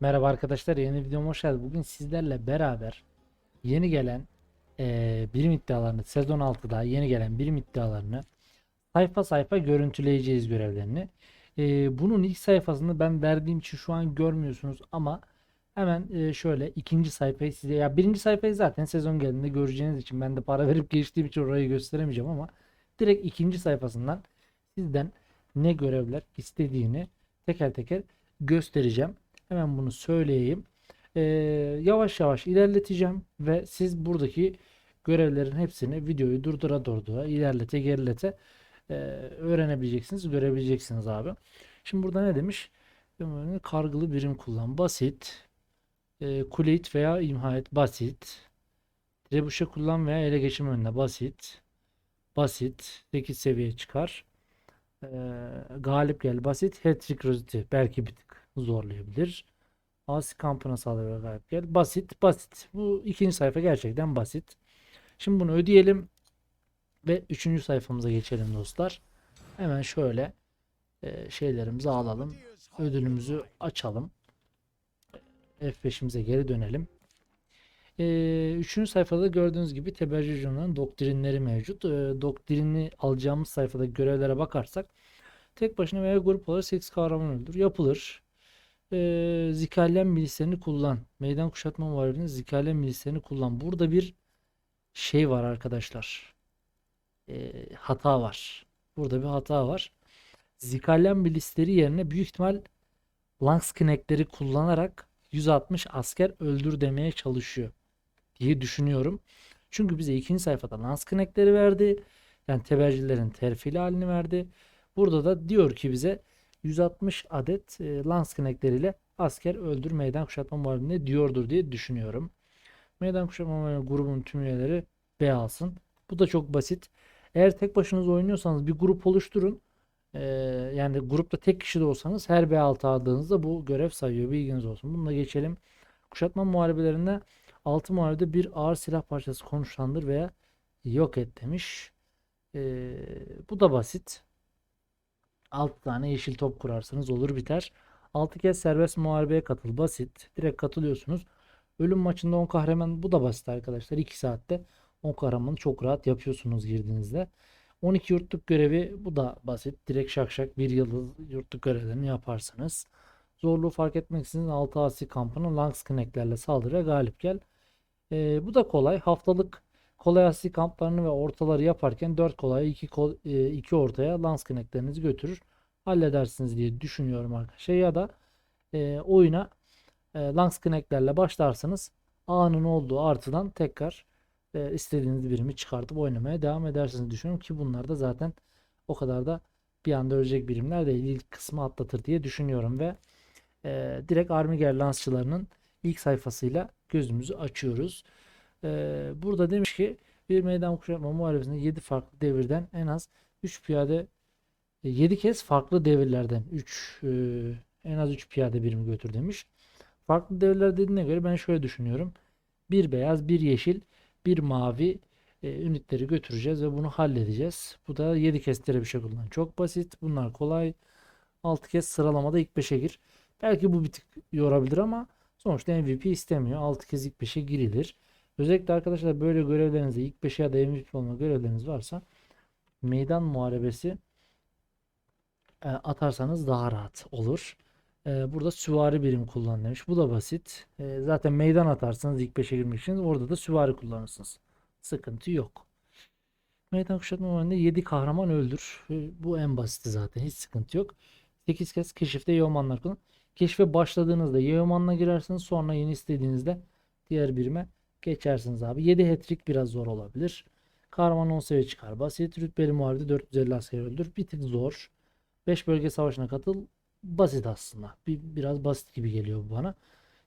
Merhaba arkadaşlar yeni videoma hoş geldiniz. Bugün sizlerle beraber yeni gelen eee birim iddialarını sezon 6'da yeni gelen birim iddialarını sayfa sayfa görüntüleyeceğiz görevlerini. Eee, bunun ilk sayfasını ben verdiğim için şu an görmüyorsunuz ama hemen eee, şöyle ikinci sayfayı size ya birinci sayfayı zaten sezon geldiğinde göreceğiniz için ben de para verip geçtiğim için orayı gösteremeyeceğim ama direkt ikinci sayfasından sizden ne görevler istediğini teker teker göstereceğim. Hemen bunu söyleyeyim. Ee, yavaş yavaş ilerleteceğim ve siz buradaki görevlerin hepsini videoyu durdura durdura ilerlete gerilete e, öğrenebileceksiniz, görebileceksiniz abi. Şimdi burada ne demiş? Kargılı birim kullan. Basit. E, kulit veya imha et. Basit. Trebuşe kullan veya ele geçirme önüne. Basit. Basit. 8 seviye çıkar. E, galip gel. Basit. Hat-trick. Belki bir tık zorlayabilir. Asi kampına sağlıyor galip gel. Basit. Basit. Bu ikinci sayfa gerçekten basit. Şimdi bunu ödeyelim. Ve üçüncü sayfamıza geçelim dostlar. Hemen şöyle e, şeylerimizi alalım. Ödülümüzü açalım. F5'imize geri dönelim. E, üçüncü sayfada gördüğünüz gibi Tebercücü'nün doktrinleri mevcut. E, doktrini alacağımız sayfadaki görevlere bakarsak tek başına veya grup olarak 8 kahraman öldür. Yapılır. E, Zikalyen milislerini kullan. Meydan kuşatma muharebinin Zikalyen milislerini kullan. Burada bir şey var arkadaşlar. E, hata var. Burada bir hata var. Zikalyen milisleri yerine büyük ihtimal Langsknecht'leri kullanarak 160 asker öldür demeye çalışıyor diye düşünüyorum. Çünkü bize ikinci sayfada Lansknecht'leri verdi. Yani tebercilerin terfili halini verdi. Burada da diyor ki bize 160 adet e, Lansknecht'leriyle asker öldür meydan kuşatma muharebinde diyordur diye düşünüyorum. Meydan kuşatma muharebinde grubun tüm üyeleri B alsın. Bu da çok basit. Eğer tek başınıza oynuyorsanız bir grup oluşturun. Ee, yani grupta tek kişi de olsanız her B6 aldığınızda bu görev sayıyor. Bilginiz olsun. Bununla geçelim. Kuşatma muharebelerinde 6 muharebede bir ağır silah parçası konuşlandır veya yok et demiş. Ee, bu da basit. 6 tane yeşil top kurarsanız olur biter. 6 kez serbest muharebeye katıl. Basit. Direkt katılıyorsunuz. Ölüm maçında 10 kahraman bu da basit arkadaşlar. 2 saatte 10 kahramanı çok rahat yapıyorsunuz girdiğinizde. 12 yurtluk görevi bu da basit. Direkt şak şak bir yıldız yurtluk görevlerini yaparsınız. Zorluğu fark etmeksizin 6 asi kampını Langsknecht'lerle saldırıya galip gel. Ee, bu da kolay. Haftalık kolay asi kamplarını ve ortaları yaparken 4 kolay 2 kol, 2 ortaya Langsknecht'lerinizi götürür. Halledersiniz diye düşünüyorum arkadaşlar. Ya da e, oyuna e, Langsknecht'lerle başlarsınız. A'nın olduğu artıdan tekrar e, istediğiniz birimi çıkartıp oynamaya devam edersiniz düşünüyorum ki bunlar da zaten o kadar da bir anda ölecek birimler değil. İlk kısmı atlatır diye düşünüyorum ve e, direkt Armiger lansçılarının ilk sayfasıyla gözümüzü açıyoruz. E, burada demiş ki bir meydan kuşatma muharebesinde 7 farklı devirden en az 3 piyade 7 kez farklı devirlerden 3 e, en az 3 piyade birimi götür demiş. Farklı devirler dediğine göre ben şöyle düşünüyorum. Bir beyaz, bir yeşil, bir mavi e, ünitleri götüreceğiz ve bunu halledeceğiz. Bu da 7 kez bir şey kullan. Çok basit. Bunlar kolay. 6 kez sıralamada ilk 5'e gir. Belki bu bir tık yorabilir ama sonuçta MVP istemiyor. 6 kez ilk 5'e girilir. Özellikle arkadaşlar böyle görevlerinizde ilk 5'e ya da MVP olma görevleriniz varsa meydan muharebesi e, atarsanız daha rahat olur. E, burada süvari birim kullan demiş. Bu da basit. E, zaten meydan atarsanız ilk 5'e girmek için orada da süvari kullanırsınız. Sıkıntı yok. Meydan kuşatma oyununda 7 kahraman öldür. E, bu en basiti zaten. Hiç sıkıntı yok. 8 kez keşifte yeomanlar kullan. Keşfe başladığınızda yeomanla girersiniz. Sonra yeni istediğinizde diğer birime geçersiniz abi. 7 hat-trick biraz zor olabilir. Kahraman 10 seviye çıkar. Basit rütbeli muharebede 450 asker öldür. Bir tık zor. 5 bölge savaşına katıl. Basit aslında. Bir, biraz basit gibi geliyor bu bana.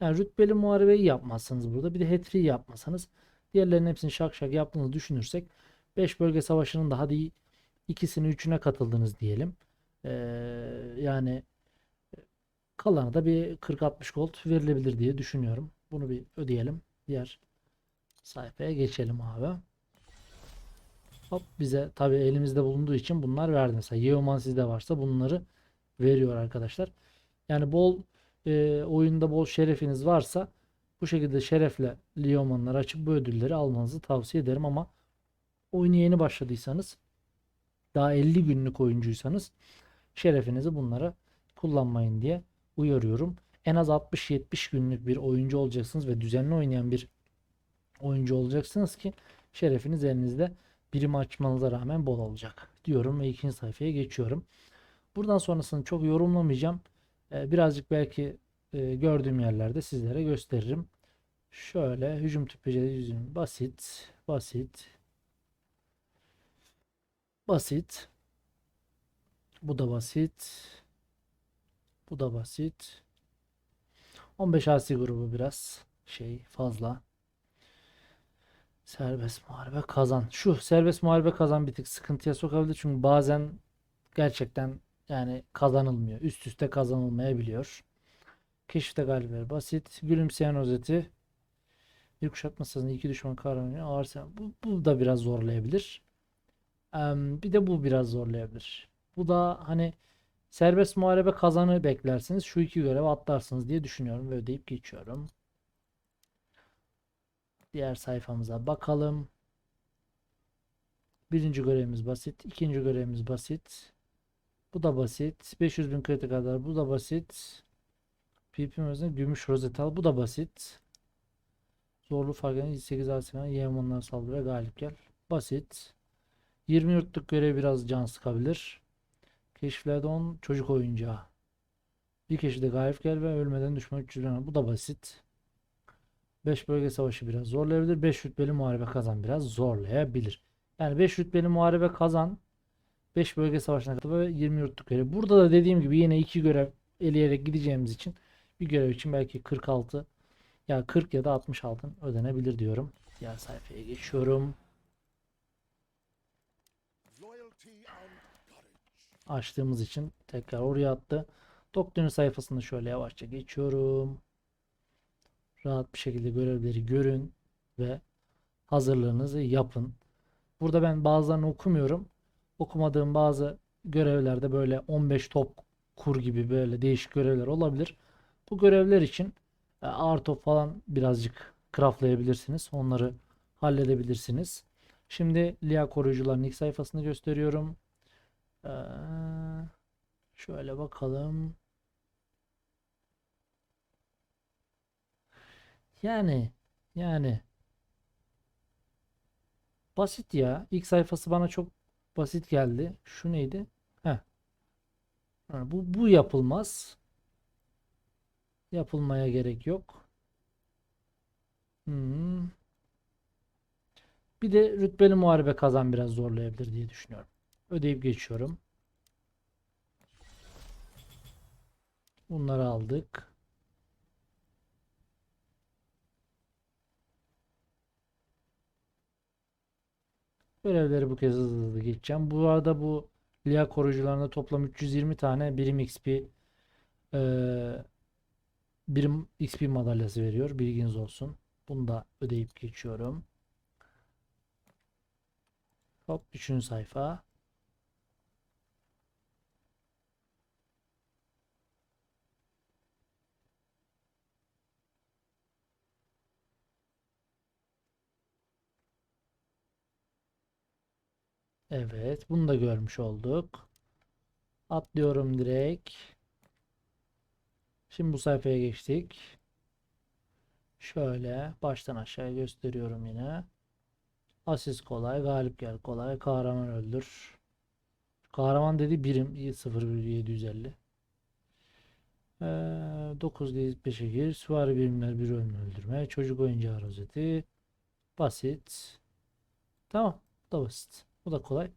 Yani rütbeli muharebeyi yapmazsanız burada bir de hat yapmasanız diğerlerinin hepsini şak şak yaptığınızı düşünürsek 5 bölge savaşının da hadi ikisini üçüne katıldınız diyelim. Ee, yani kalanı da bir 40-60 gold verilebilir diye düşünüyorum. Bunu bir ödeyelim. Diğer sayfaya geçelim abi. Hop bize tabi elimizde bulunduğu için bunlar verdi. Mesela Yeoman sizde varsa bunları veriyor arkadaşlar. Yani bol e, oyunda bol şerefiniz varsa bu şekilde şerefle Leoman'ları açıp bu ödülleri almanızı tavsiye ederim ama oyuna yeni başladıysanız daha 50 günlük oyuncuysanız şerefinizi bunlara kullanmayın diye uyarıyorum. En az 60-70 günlük bir oyuncu olacaksınız ve düzenli oynayan bir oyuncu olacaksınız ki şerefiniz elinizde birim açmanıza rağmen bol olacak diyorum ve ikinci sayfaya geçiyorum. Buradan sonrasını çok yorumlamayacağım. Ee, birazcık belki e, gördüğüm yerlerde sizlere gösteririm. Şöyle hücum tüpeci yüzüm basit, basit, basit. Bu da basit. Bu da basit. 15 asi grubu biraz şey fazla. Serbest muharebe kazan. Şu serbest muharebe kazan bir tık sıkıntıya sokabilir çünkü bazen gerçekten yani kazanılmıyor. Üst üste kazanılmayabiliyor. Keşifte galibiyet basit. Gülümseyen özeti. Bir kuşatma sırasında iki düşman kahramanı ağır sen. Bu, bu da biraz zorlayabilir. Em, bir de bu biraz zorlayabilir. Bu da hani serbest muharebe kazanı beklersiniz. Şu iki görevi atlarsınız diye düşünüyorum ve ödeyip geçiyorum. Diğer sayfamıza bakalım. Birinci görevimiz basit. ikinci görevimiz basit. Bu da basit. 500 bin kredi kadar. Bu da basit. PP özünde gümüş rozetal. Bu da basit. Zorlu fark eden 8 arasından Yemenler saldırı ve galip gel. Basit. 20 yurtluk görev biraz can sıkabilir. Keşiflerde 10 çocuk oyuncağı. Bir kişi de galip gel ve ölmeden düşman 300 bin. Bu da basit. 5 bölge savaşı biraz zorlayabilir. 5 rütbeli muharebe kazan biraz zorlayabilir. Yani 5 rütbeli muharebe kazan 5 bölge savaşına katıl ve 20 yurtluk görev. Burada da dediğim gibi yine 2 görev eleyerek gideceğimiz için bir görev için belki 46 ya 40 ya da 60 altın ödenebilir diyorum. Diğer sayfaya geçiyorum. Açtığımız için tekrar oraya attı. Doktrin sayfasında şöyle yavaşça geçiyorum. Rahat bir şekilde görevleri görün ve hazırlığınızı yapın. Burada ben bazılarını okumuyorum. Okumadığım bazı görevlerde böyle 15 top kur gibi böyle değişik görevler olabilir. Bu görevler için e, ağır top falan birazcık craftlayabilirsiniz. Onları halledebilirsiniz. Şimdi Lia koruyucuların ilk sayfasını gösteriyorum. Ee, şöyle bakalım. Yani yani basit ya. İlk sayfası bana çok basit geldi. Şu neydi? Heh. Ha, bu bu yapılmaz. Yapılmaya gerek yok. Hmm. Bir de rütbeli muharebe kazan biraz zorlayabilir diye düşünüyorum. Ödeyip geçiyorum. Bunları aldık. Görevleri bu kez hızlı hızlı geçeceğim. Bu arada bu Lia koruyucularında toplam 320 tane birim XP eee, birim XP madalyası veriyor. Bilginiz olsun. Bunu da ödeyip geçiyorum. Hop 3. sayfa. Evet, bunu da görmüş olduk. Atlıyorum direkt. Şimdi bu sayfaya geçtik. Şöyle baştan aşağıya gösteriyorum yine. Asist kolay, galip gel kolay, kahraman öldür. Kahraman dedi birim 01750. Ee, 9 5'e gir. Süvari birimler bir ölüm öldürme. Çocuk oyuncağı rozeti. Basit. Tamam. Da basit. Bu da kolay.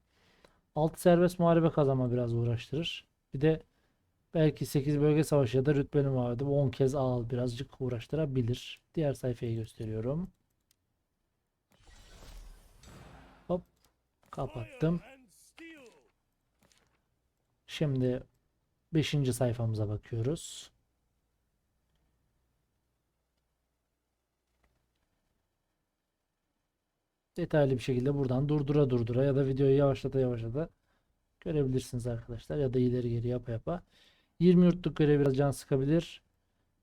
6 serbest muharebe kazanma biraz uğraştırır. Bir de belki 8 bölge savaşı ya da rütbeli muharebe 10 kez al birazcık uğraştırabilir. Diğer sayfayı gösteriyorum. Hop. Kapattım. Şimdi 5. sayfamıza bakıyoruz. Detaylı bir şekilde buradan durdura durdura ya da videoyu yavaşlata yavaşlata görebilirsiniz arkadaşlar. Ya da ileri geri yapa yapa. 20 yurtluk görev biraz can sıkabilir.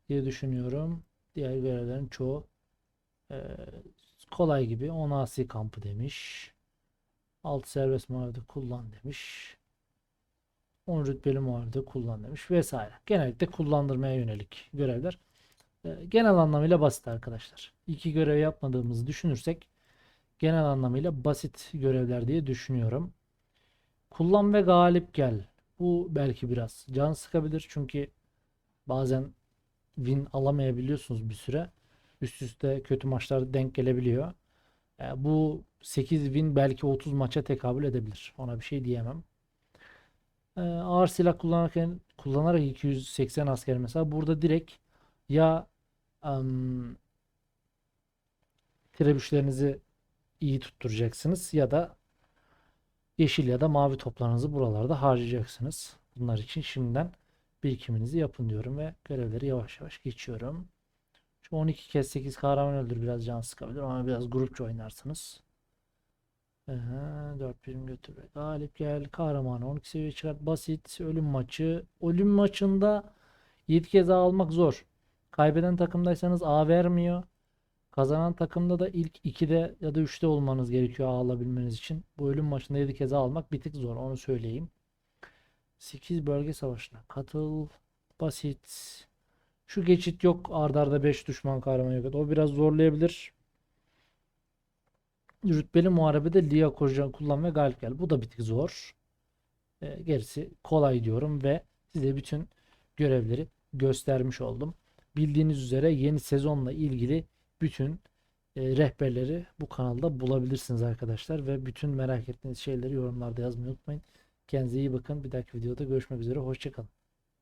diye düşünüyorum. Diğer görevlerin çoğu e, kolay gibi. 10 asi kampı demiş. 6 serbest muharebede kullan demiş. 10 rütbeli muharebede kullan demiş vesaire. Genellikle kullandırmaya yönelik görevler. E, genel anlamıyla basit arkadaşlar. İki görev yapmadığımızı düşünürsek genel anlamıyla basit görevler diye düşünüyorum. Kullan ve galip gel. Bu belki biraz can sıkabilir çünkü bazen win alamayabiliyorsunuz bir süre. Üst üste kötü maçlar denk gelebiliyor. E, bu 8 win belki 30 maça tekabül edebilir. Ona bir şey diyemem. E, ağır silah kullanırken kullanarak 280 asker mesela burada direkt ya em, trebüşlerinizi iyi tutturacaksınız ya da yeşil ya da mavi toplarınızı buralarda harcayacaksınız. Bunlar için şimdiden birikiminizi yapın diyorum ve görevleri yavaş yavaş geçiyorum. Şu 12 kez 8 kahraman öldür biraz can sıkabilir ama biraz grupça oynarsınız. Ee, 4 birim götür ve galip gel kahramanı 12 seviye çıkart basit ölüm maçı ölüm maçında 7 kez almak zor kaybeden takımdaysanız A vermiyor kazanan takımda da ilk 2'de ya da 3'te olmanız gerekiyor A alabilmeniz için bu ölüm maçında 7 kez almak bir tık zor onu söyleyeyim 8 bölge savaşına katıl basit şu geçit yok ardarda arda 5 düşman kahraman yok o biraz zorlayabilir Rütbeli muharebede Lia Korucan kullan ve galip gel. Bu da bir tık zor. E, gerisi kolay diyorum ve size bütün görevleri göstermiş oldum. Bildiğiniz üzere yeni sezonla ilgili bütün e, rehberleri bu kanalda bulabilirsiniz arkadaşlar ve bütün merak ettiğiniz şeyleri yorumlarda yazmayı unutmayın. Kendinize iyi bakın. Bir dahaki videoda görüşmek üzere. Hoşçakalın.